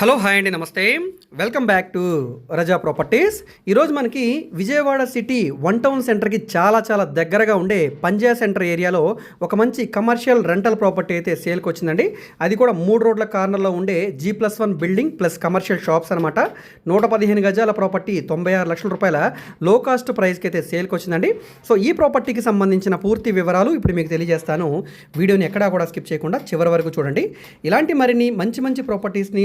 Hello hi అండి నమస్తే. Welcome back to Raza properties ఈరోజు మనకి విజయవాడ సిటీ వన్ టౌన్ సెంటర్కి చాలా చాలా దగ్గరగా ఉండే పంజా సెంటర్ ఏరియాలో ఒక మంచి కమర్షియల్ రెంటల్ ప్రాపర్టీ అయితే సేల్కి వచ్చిందండి. అది కూడా మూడు రోడ్ల కార్నర్లో ఉండే G plus one building plus commercial shops అనమాట నూట పదిహేను గజాల ప్రాపర్టీ తొంభై ఆరు లక్షల రూపాయల లో కాస్ట్ ప్రైస్కి అయితే సేల్కి వచ్చిందండి. సో ఈ ప్రాపర్టీకి సంబంధించిన పూర్తి వివరాలు ఇప్పుడు మీకు తెలియజేస్తాను. వీడియోని ఎక్కడా కూడా స్కిప్ చేయకుండా చివరి వరకు చూడండి. ఇలాంటి మరిన్ని మంచి మంచి ప్రాపర్టీస్ని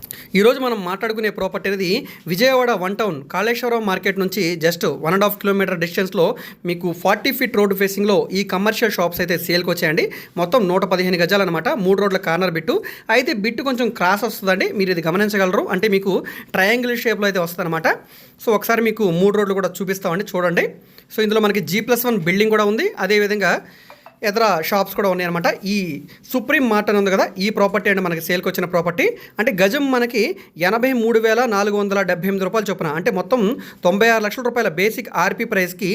ఈరోజు మనం మాట్లాడుకునే ప్రాపర్టీ అనేది Vijayawada one town Kaleswaram market నుంచి just one and half kilometer డిస్టెన్స్లో మీకు ఫార్టీ ఫీట్ రోడ్ ఫేసింగ్లో ఈ కమర్షియల్ షాప్స్ అయితే సేల్కి వచ్చాయండి. మొత్తం నూట పదిహేను గజాలు అనమాట మూడు రోడ్ల కార్నర్ బిట్టు. అయితే బిట్టు కొంచెం క్రాస్ వస్తుందండి. మీరు ఇది గమనించగలరు. అంటే మీకు ట్రయాంగిల్ షేప్లో అయితే వస్తుందన్నమాట. సో ఒకసారి మీకు మూడు రోడ్లు కూడా చూపిస్తామండి. చూడండి. సో ఇందులో మనకి జీ ప్లస్ వన్ బిల్డింగ్ కూడా ఉంది. అదేవిధంగా ఇతర షాప్స్ కూడా ఉన్నాయన్నమాట. ఈ సుప్రీం మార్ట్ అని ఉంది కదా ఈ ప్రాపర్టీ అండి మనకి సేల్కి వచ్చిన ప్రాపర్టీ. అంటే గజం మనకి ఎనభై మూడు వేల నాలుగు వందల డెబ్బై ఎనిమిది రూపాయలు చొప్పున. అంటే మొత్తం తొంభై ఆరు లక్షల రూపాయల బేసిక్ ఆర్పీ ప్రైస్కి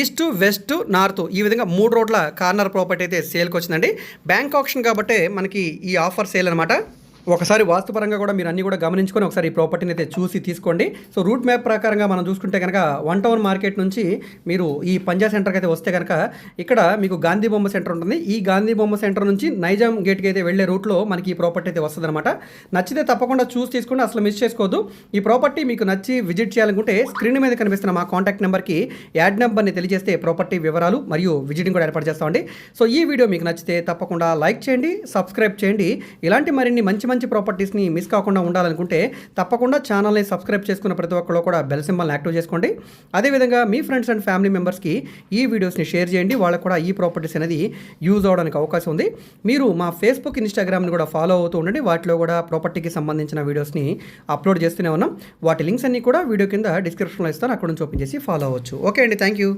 ఈస్ట్ వెస్ట్ నార్త్ ఈ విధంగా మూడు రోడ్ల కార్నర్ ప్రాపర్టీ అయితే సేల్కి వచ్చిందండి. బ్యాంక్ ఆప్షన్ కాబట్టి మనకి ఈ ఆఫర్ సేల్ అనమాట ఒకసారి వాస్తుపరంగా కూడా మీరు అన్ని కూడా గమనించుకొని ఒకసారి ఈ ప్రాపర్టీని అయితే చూసి తీసుకోండి. సో రూట్ మ్యాప్ ప్రకారంగా మనం చూసుకుంటే కనుక వన్ టౌన్ మార్కెట్ నుంచి మీరు ఈ పంజా సెంటర్కి అయితే వస్తే కనుక ఇక్కడ మీకు గాంధీ బొమ్మ సెంటర్ ఉంటుంది. ఈ గాంధీ బొమ్మ సెంటర్ నుంచి నైజాం గేట్కి అయితే వెళ్ళే రూట్లో మనకి ఈ ప్రాపర్టీ అయితే వస్తుంది అనమాట నచ్చితే తప్పకుండా చూసి తీసుకోండి. అసలు మిస్ చేసుకోవద్దు. ఈ ప్రాపర్టీ మీకు నచ్చి విజిట్ చేయాలనుకుంటే స్క్రీన్ మీద కనిపిస్తున్న మా కాంటాక్ట్ నెంబర్కి యాడ్ నెంబర్ని తెలియజేస్తే ప్రాపర్టీ వివరాలు మరియు విజిటింగ్ కూడా ఏర్పాటు చేస్తామండి. సో ఈ వీడియో మీకు నచ్చితే తప్పకుండా లైక్ చేయండి సబ్స్క్రైబ్ చేయండి. ఇలాంటి మరిన్ని మంచి మంచి ప్రాపర్టీస్ని మిస్ కాకుండా ఉండాలనుకుంటే తప్పకుండా ఛానల్ని సబ్స్క్రైబ్ చేసుకున్న ప్రతి ఒక్కరు కూడా బెల్ సింబల్ని యాక్టివ్ చేసుకోండి. అదేవిధంగా మీ ఫ్రెండ్స్ అండ్ ఫ్యామిలీ మెంబర్స్కి ఈ వీడియోస్ని షేర్ చేయండి. వాళ్ళకు కూడా ఈ ప్రాపర్టీస్ అనేది యూజ్ అవడానికి అవకాశం ఉంది. మీరు మా ఫేస్బుక్ ఇన్స్టాగ్రామ్ని కూడా ఫాలో అవుతూ ఉండండి. వాటిలో కూడా ప్రాపర్టీకి సంబంధించిన వీడియోస్ని అప్లోడ్ చేస్తూనే ఉన్నాం. వాటి లింక్స్ అన్ని కూడా వీడియో కింద డిస్క్రిప్షన్లో ఇస్తాను. అక్కడ నుంచి ఓపెన్ చేసి ఫాలో అవ్వచ్చు. ఓకే అండి. Thank you